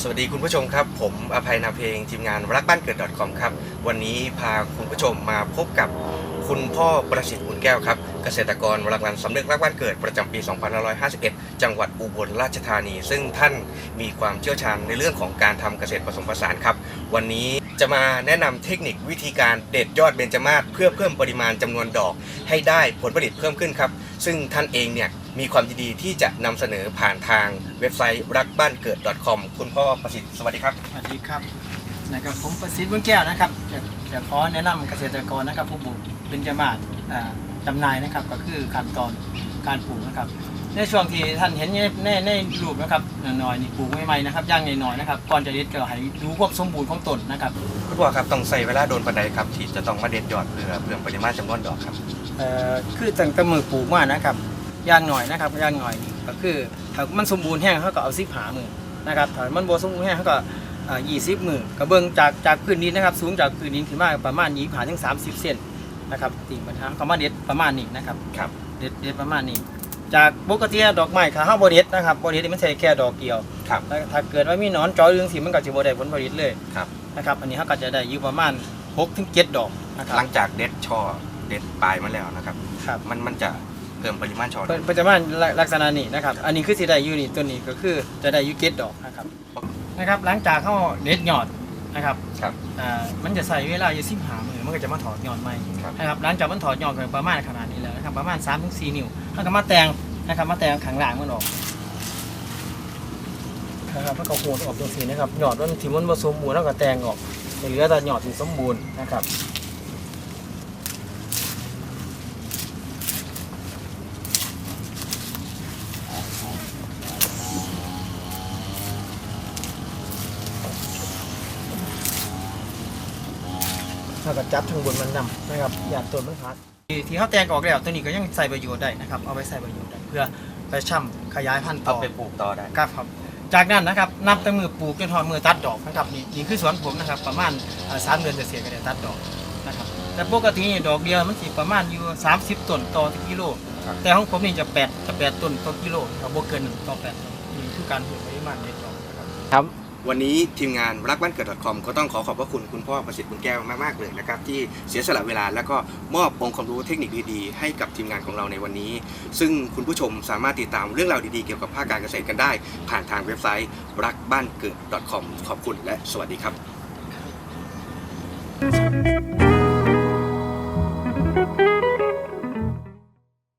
สวัสดีคุณผู้ชมครับ ผมอภัยนาเพลงทีมงานรักบ้านเกิด .com ครับ วันนี้พาคุณผู้ชมมาพบกับคุณพ่อประสิทธิ์อุ่นแก้วครับ เกษตรกรรักนันสำนึกรักบ้านเกิดประจำปี 2551 จังหวัดอุบลราชธานี ซึ่งท่านมีความเชี่ยวชาญในเรื่องของการทำเกษตรผสมผสานครับ วันนี้จะมาแนะนำเทคนิควิธีการเด็ดยอดเบญจมาศเพื่อเพิ่มปริมาณจำนวนดอกให้ได้ผลผลิตเพิ่มขึ้นครับ ซึ่งท่านเองเนี่ย มีความยินดีที่จะนำเสนอผ่านทางเว็บไซต์รักบ้านเกิด .com คุณพ่อประสิทธิ์สวัสดีครับสวัสดีครับนะครับผมประสิทธิ์บุญแก้วนะครับจะจะขอแนะนำเกษตรกรนะครับผู้ปลูกเป็นจมาศอ่าจำหน่ายนะครับก็คือขั้นตอนการปลูกนะครับ ในช่วงที่ท่านเห็นในในในรูปนะครับหน่อยๆนี่ปลูกใหม่ๆนะครับย่างหน่อยๆนะครับก่อนจะเด็ดก็ให้ดูความสมบูรณ์ของต้นนะครับคุณพ่อครับต้องใส่เวลาโดนปันใดครับที่จะต้องมาเด็ดยอดเพื่อเพิ่มปริมาณจำนวนดอกครับเอ่อคือตั้งแต่มือปลูกมานะครับ ย่างหน่อยนะครับย่างหน่อยนี่ก็คือถ้ามันสมบูรณ์แห้งเขาก็เอาซิบหามือนะครับถ้ามันบ่สมบูรณ์แห้งเขาก็ยี่สิบมือกระเบื้องจากจากพื้นดินนะครับ สูงจากพื้นดินขึ้นมาประมาณยี่สิบห้าถึงสามสิบเซนนะครับตีปัญหาเขามาเด็ดประมาณนี้นะครับครับเด็ดเด็ดประมาณนี้ จากปกติดอกไม้ขาห้าบเด็ดนะครับบเด็ดนี่มันใช่แค่ดอกเดียวครับแล้วถ้าเกิดว่ามีหนอนจอยเรื่องสีมันก็จะบ่ได้ผลผลิตเลยครับนะครับอันนี้เขาก็จะได้อยู่ประมาณ6ถึง7ดอกนะครัหลังจากเด็ดช่อเด็ดปลายมาแล้วนะครับครับมันมันจะ เพิ่มปริมาณช่อเป็นเป็นจะมาลักษณะนี้นะครับ อันนี้คือสิได้อยู่นี่ตัวนี้ก็คือจะได้อยู่เกตดอกนะครับ นะครับ หลังจากเขาเด็ดยอดนะครับครับอ่ามันจะใส่เวลาอยู่สิบหามือมันก็จะมาถอดยอดใหม่ครับนะครับ หลังจากมันถอดยอดไปประมาณขนาดนี้แล้วนะครับ ประมาณ3-4ถึงนิ้วแล้วก็มาแต่งนะครับ มาแต่งขังหลังมันออกนะครับแล้วก็โหดออกตรงสีนะครับยอดมันที่มันผสมบูรณ์แล้วก็แต่งออกเหลือแต่ยอดที่สมบูรณ์นะครับ ถ้าก็จับทางบนมันนำนะครับอย่าตัวมันขาดที่ที่เขาแตงออกแล้วตัวนี้ก็ยังใส่ประโยชน์ได้นะครับเอาไปใส่ประโยชน์ได้เพื่อไปช่ำขยายพันธุ์ต่เอาอไปปลูกต่อได้ครับครับจากนั้นนะครับนับแต่มือปลูกจนทอดมือตัดดอกนะครับนี่นี่คือสวนผมนะครับประมาณเอ่อสามเดือนเศษๆก็ได้ตัดดอกนะครับแต่ปกตินี่ดอกเดียวมันสิประมาณอยู่ 30ต้นต่อกิโลครับแต่ของผมนี่จะ8จะ8ต้นต่อกิโลครับบ่เกิน1ต่อ8ต้นนี่คือการเพิ่มปริมาณเด็ดดอกนะครับ ครับ วันนี้ทีมงานรักบ้านเกิด .com ก็ต้องขอขอบพระคุณคุณพ่อประสิทธิ์บุญแก้วมากๆเลยนะครับที่เสียสละเวลาแล้วก็มอบองค์ความรู้เทคนิคดีๆ ให้กับทีมงานของเราในวันนี้ ซึ่งคุณผู้ชมสามารถติดตามเรื่องราวดีๆเกี่ยวกับภาคการเกษตรกันได้ ผ่านทางเว็บไซต์รักบ้านเกิด .com ขอบคุณและสวัสดีครับ